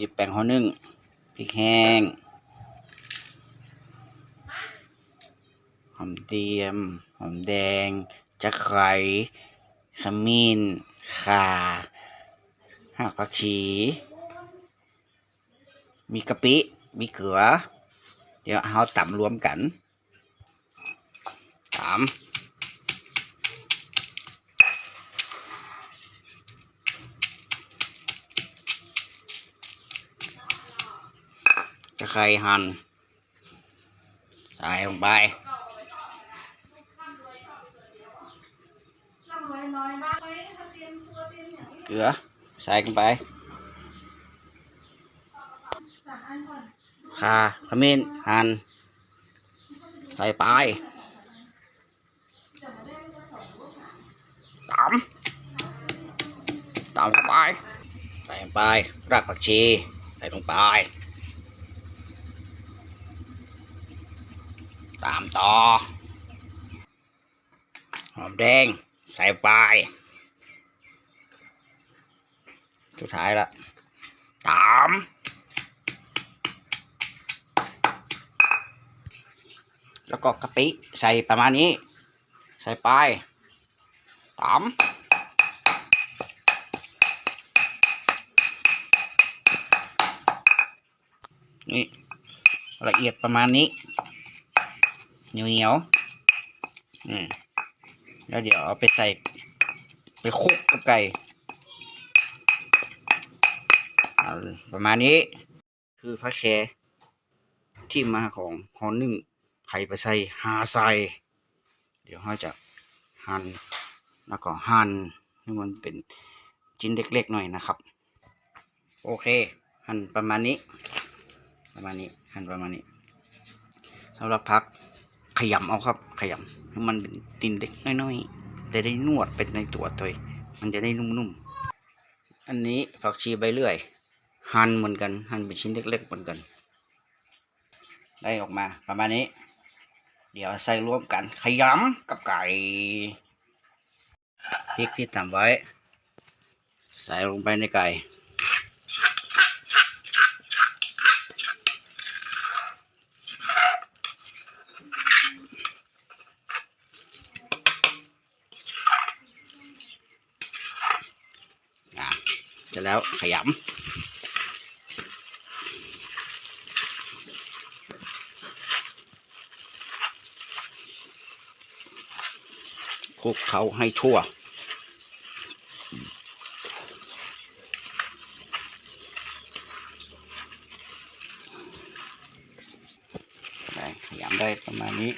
ดิบแป้งห่อนึ่งพริกแห้งหอมเตียมหอมแดงจะไคร้ขมิ้นข่าหักผักชี มีกะปิ มีเกลือ เดี๋ยวเอาตำรวมกันตำะไคร้หั่นใส่ลงไปเกลือใส่กันไปข่าขมิ้นหั่นใส่ไปตำตำเข้าไป ใส่ลงไปรากผักชี ใส่ลงไป ต่อ หอมแดง ใส่ไป สุดท้ายละตามแล้วก็กะปิใส่ประมาณนี้ ใส่ไปตามนี่ละเอียดประมาณนี้ เหนียวเหนียวอืมแล้วเดี๋ยวเอาไปใส่ ไปคลุกกับไก่ประมาณนี้คือพระแชร์ที่มาของฮอนนึ่งไข่ปลาไซหาไซเดี๋ยวเราจะหั่นแล้วก็หั่นให้มันเป็นชิ้นเล็กๆหน่อยนะครับ โอเค หั่นประมาณนี้ ประมาณนี้หั่นประมาณนี้สำหรับพัก ขยำเอาครับ ขยำให้มันเป็นตินเล็กน้อยๆจะได้นวดเป็นในตัวตัวมันจะได้นุ่มๆ อันนี้ผักชีใบเลื่อยหั่นเหมือนกันหั่นเป็นชิ้นเล็กๆเหมือนกัน ได้ออกมาประมาณนี้ เดี๋ยวใส่รวมกันขยำกับไก่พริกที่ทำไว้ ใส่ลงไปในไก่ อะเสร็จแล้วขยำคลุกเขาให้ทั่ว ได้ขยำได้ประมาณนี้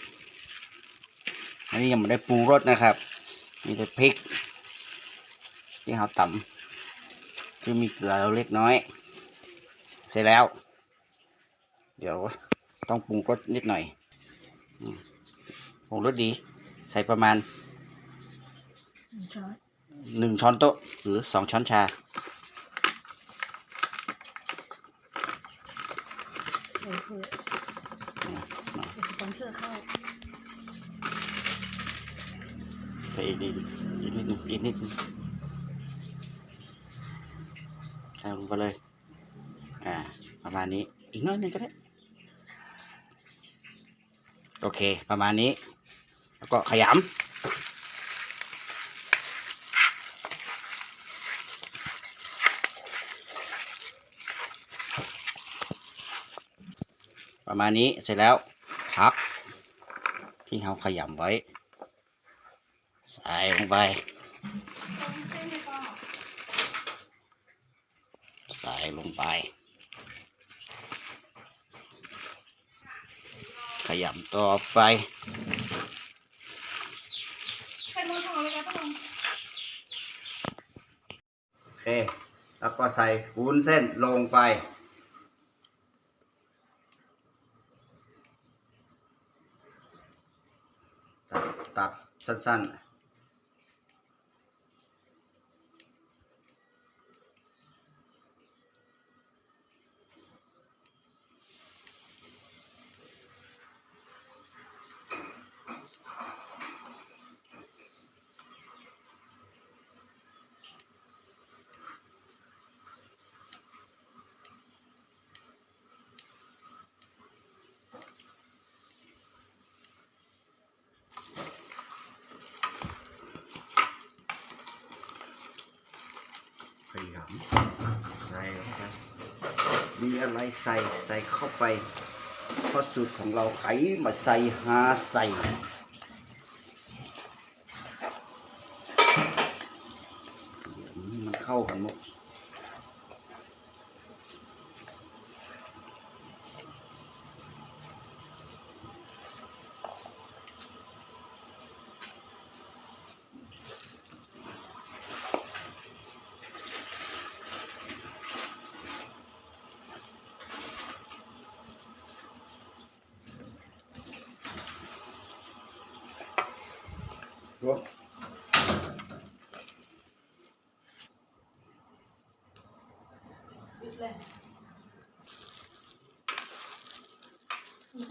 อันนี้ยังไม่ได้ปรุงรสนะครับ มีแต่พริกที่เราตำ คือมีเกลือเล็กน้อย เสร็จแล้ว เดี๋ยวต้องปรุงรสนิดหน่อยอืมปรุงรสดี ใส่ประมาณหนึ่งช้อนโต๊ะหรือสองช้อนชาเออคือสปอนเซอร์เข้าใส่อีกนิดอีกนิดนึงอีกนิดนึงใส่ลงไปเลย อ่า ประมาณนี้ อีกน้อยหนึงก็ได้ โอเค ประมาณนี้ แล้วก็ขยำประมาณนี้เสร็จแล้วพักที่เราขยำไว้ ใส่ลงไป ใส่ลงไป ขยำต่อไปใครมองทองเลยครับป้าลงโอเค แล้วก็ใส่วุ้นเส้นลงไปตัดตัดสั้นๆ ส่นะครับมีอะไรใส่ใส่เข้าไปเพราะสูตรของเราไขมาใส่หาใส่มันเข้ากันหมด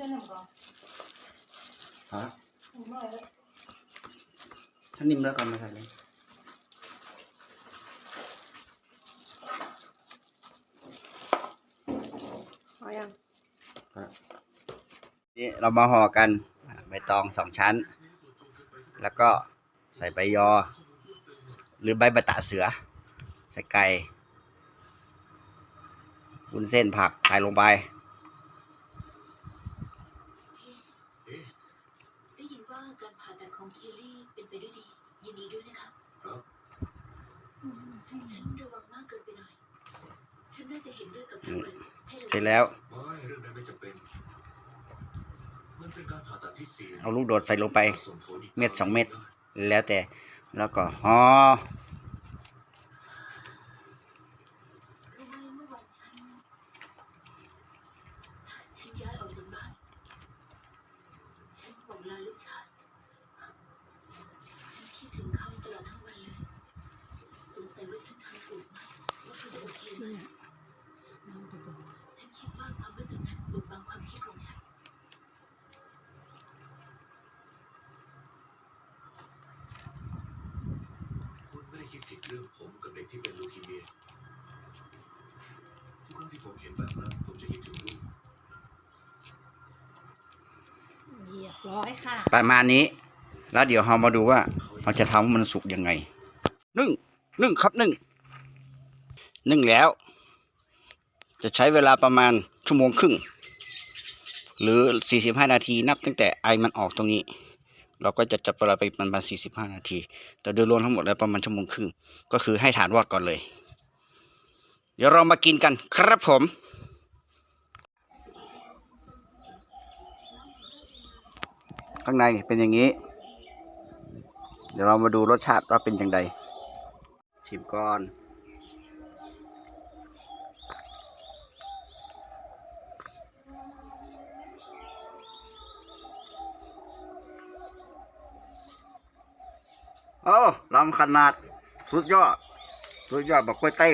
นหนึ่งก่อนฮะหนึ่งหน่อยเลยถ้านิ่มแล้วกันไม่ใส่เลยเอายังนี่เรามาห่อกันอ่าใบตองสองชั้น แล้วก็ใส่ใบยอ หรือใบบะตะเสือ ใส่ไก่วุ้นเส้นผักใส่ลงไป ได้ยินว่าการผ่าตัดของเคลลี่เป็นไปด้วยดี ยินดีด้วยนะครับ ฉันระวังมากเกินไปหน่อย ฉันน่าจะ เห็นด้วยกับทางมันให้เสร็จแล้วไม่เรื่องนั้นไม่จำเป็นมันเป็นการผ่าตัดที่เสี่ยงเอาลูกโดดใส่ลงไปส่งผลกเม็ดสองเม็ด แล้วแต่ แล้วก็ห่อ กับเด็กที่เป็นลูคีเมีย ทุกครั้งที่ผมเห็นแบบนั้นผมจะคิดถึงลูก เรียบร้อยค่ะ ประมาณนี้ แล้วเดี๋ยวเรามาดูว่าเราจะทำให้มันสุกยังไง นึ่ง นึ่งครับนึ่ง นึ่งแล้ว จะใช้เวลาประมาณชั่วโมงครึ่ง หรือ 45 นาทีนับตั้งแต่ไอมันออกตรงนี้ เราก็จะจับเวลาไปประมาณ45นาที แต่โดยรวมทั้งหมดแล้วประมาณชั่วโมงครึ่ง ก็คือให้ฐานวอดก่อนเลย เดี๋ยวเรามากินกันครับผมข้างในเป็นอย่างนี้ เดี๋ยวเรามาดูรสชาติว่าเป็นอย่างไรชิมก่อนำขนาด สุดยอด สุดยอดบบกกล้วยเต้